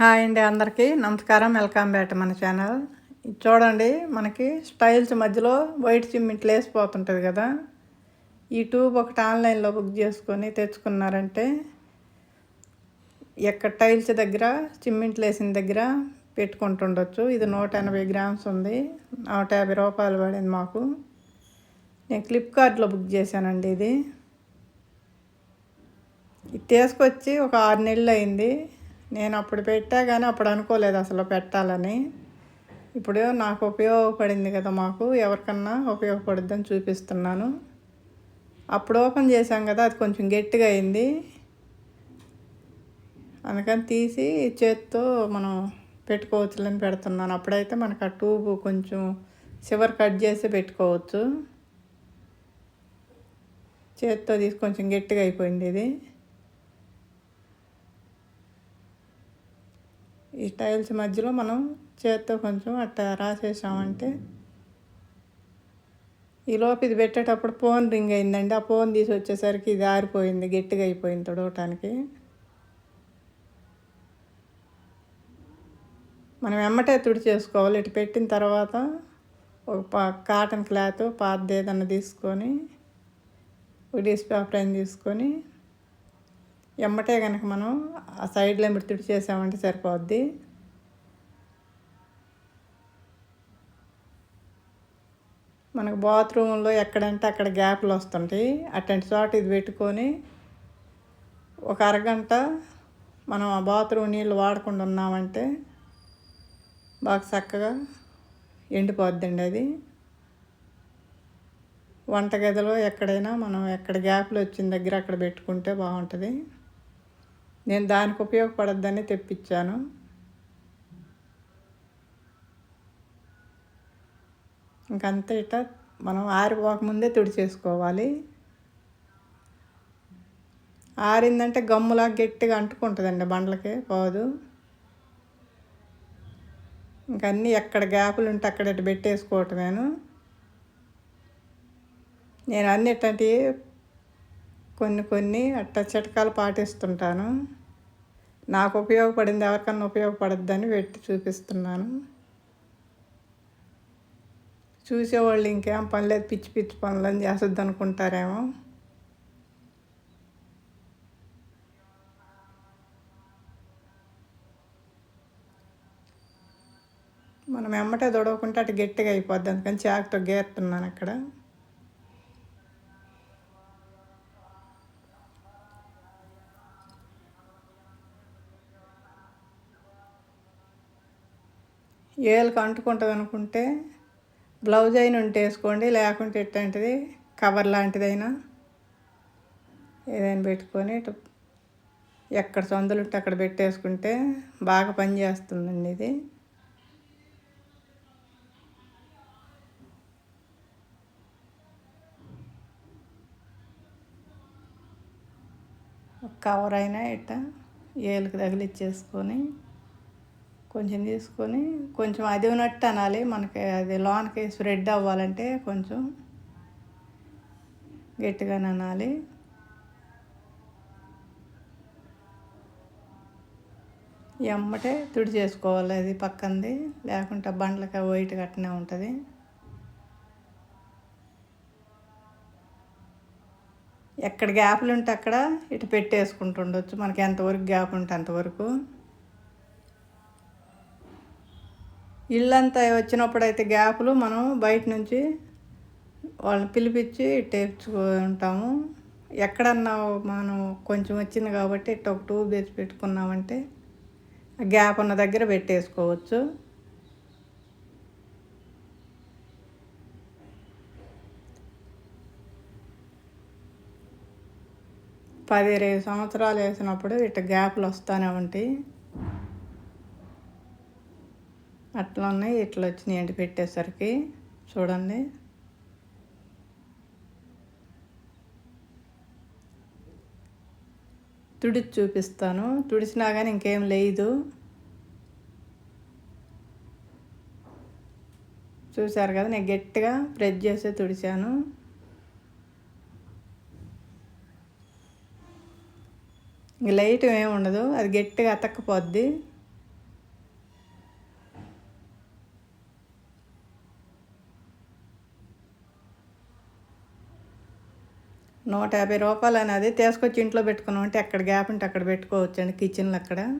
Hi అండి అందరికీ. నమస్కారం. వెల్కమ్ బ్యాక్ మన ఛానల్. ఇది చూడండి మనకి స్టైల్స్ మధ్యలో వైట్ సిమెంట్లు వేసిపోతుంటుంది కదా. ఈ ట్యూబ్ ఒకటి ఆన్లైన్లో బుక్ చేసుకొని తెచ్చుకున్నారంటే ఎక్కడ టైల్స్ దగ్గర చిమ్మింట్ లేసిన దగ్గర పెట్టుకుంటుండొచ్చు. ఇది నూట ఎనభై గ్రామ్స్ ఉంది. నూట యాభై రూపాయలు పడింది మాకు. నేను ఫ్లిప్కార్ట్లో బుక్ చేశానండి ఇది. ఇది తీసుకొచ్చి ఒక ఆరు నెలలు అయింది. నేను అప్పుడు పెట్టా కానీ అప్పుడు అనుకోలేదు అసలు పెట్టాలని. ఇప్పుడు నాకు ఉపయోగపడింది కదా మాకు ఎవరికన్నా ఉపయోగపడుద్దని చూపిస్తున్నాను. అప్పుడు ఓపెన్ చేశాం కదా అది కొంచెం గట్టిగా అయింది. అందుకని తీసి చేత్తో మనం పెట్టుకోవచ్చులని పెడుతున్నాను. అప్పుడైతే మనకు ఆ ట్యూబ్ కొంచెం చివరి కట్ చేసి పెట్టుకోవచ్చు. చేత్తో తీసి కొంచెం గట్టిగా అయిపోయింది ఇది. ఈ టైల్స్ మధ్యలో మనం చేత్తో కొంచెం అట్ట రాసేసామంటే ఈ లోపు ఇది పెట్టేటప్పుడు ఫోన్ రింగ్ అయిందండి. ఆ ఫోన్ తీసి వచ్చేసరికి ఇది ఆరిపోయింది. గట్టిగా అయిపోయింది తొడవటానికి. మనం ఎమ్మటే తుడి చేసుకోవాలి. ఇటు పెట్టిన తర్వాత ఒక పా కాటన్ క్లాత్ పాతది ఏదన్నా తీసుకొని ఉడీస్ పేపర్ అయిన తీసుకొని ఎమ్మటే కనుక మనం ఆ సైడ్లో మీరు తుడి చేసామంటే సరిపోద్ది. మనకు బాత్రూంలో ఎక్కడంటే అక్కడ గ్యాప్లు వస్తుంటాయి. అట్లాంటి చోట ఇది పెట్టుకొని ఒక అరగంట మనం ఆ బాత్రూమ్ నీళ్ళు వాడకుండా ఉన్నామంటే బాగా చక్కగా ఎండిపోద్దండి అది. వంటగదిలో ఎక్కడైనా మనం ఎక్కడ గ్యాప్లు వచ్చిన దగ్గర అక్కడ పెట్టుకుంటే బాగుంటుంది. నేను దానికి ఉపయోగపడద్దని తెప్పించాను. ఇంకంతే ఇట. మనం ఆరిపోక ముందే తుడి చేసుకోవాలి ఆరిందంటే గమ్ములా గట్టిగా అంటుకుంటుందండి బండ్లకి పోదు. ఇంకన్నీ ఎక్కడ గ్యాపులు ఉంటే అక్కడ ఇటు పెట్టేసుకోవటమేను. నేను అన్నిటి కొన్ని కొన్ని అట్ట చిటకాలు పాటిస్తుంటాను. నాకు ఉపయోగపడింది ఎవరికన్నా ఉపయోగపడద్దని పెట్టి చూపిస్తున్నాను. చూసేవాళ్ళు ఇంకేం పని లేదు పిచ్చి పిచ్చి పనులని చేస్తుంది అనుకుంటారేమో మనం ఎమ్మటే దొడవకుంటే అటు గట్టిగా అయిపోద్ది అందుకని చాకుతో గేరుతున్నాను అక్కడ. ఏళ్ళకి అంటుకుంటుంది అనుకుంటే బ్లౌజ్ అయిన ఉంటే వేసుకోండి లేకుంటే ఎట్లాంటిది కవర్ లాంటిదైనా ఏదైనా పెట్టుకొని ఎక్కడ సొందలు ఉంటే అక్కడ పెట్టేసుకుంటే బాగా పనిచేస్తుందండి ఇది. కవర్ అయినా ఇట్ట ఏళ్ళకి తగిలిచ్చేసుకొని కొంచెం తీసుకొని కొంచెం అది ఉన్నట్టు అనాలి. మనకి అది లోన్కి స్ప్రెడ్ అవ్వాలంటే కొంచెం గట్టిగా అనాలి. ఎమ్మటే తుడి చేసుకోవాలి అది పక్కంది. లేకుంటే బండ్లకి వైట్ కట్టనే ఉంటుంది. ఎక్కడ గ్యాప్లు ఉంటే అక్కడ ఇటు పెట్టేసుకుంటుండొచ్చు. మనకి ఎంతవరకు గ్యాప్ ఉంటే అంతవరకు ఇల్లంతా వచ్చినప్పుడు అయితే గ్యాపులు మనం బయట నుంచి వాళ్ళని పిలిపించి టేర్చుకుంటాము ఎక్కడన్నా మనం కొంచెం వచ్చింది కాబట్టి ఇట్ట ఒక ట్యూబ్ తెచ్చి పెట్టుకున్నామంటే గ్యాప్ ఉన్న దగ్గర పెట్టేసుకోవచ్చు. పది ఇరవై సంవత్సరాలు వేసినప్పుడు ఇట్ట గ్యాప్లు వస్తూనే ఉంటాయి. అట్లా ఉన్నాయి. ఇట్లా వచ్చినాయి ఎండి పెట్టేసరికి. చూడండి. తుడిచి చూపిస్తాను. తుడిచినా కానీ ఇంకేం లేదు. చూసారు కదా నేను గట్టిగా ప్రెస్ చేసే తుడిచాను. ఇంక లైట్ ఏమి ఉండదు. అది గట్టిగా అతక్కపోద్ది. నూట యాభై రూపాయలు అనేది తీసుకొచ్చి ఇంట్లో పెట్టుకున్నాం అంటే ఎక్కడ గ్యాప్ ఉంటే అక్కడ పెట్టుకోవచ్చు అండి కిచెన్లో అక్కడ.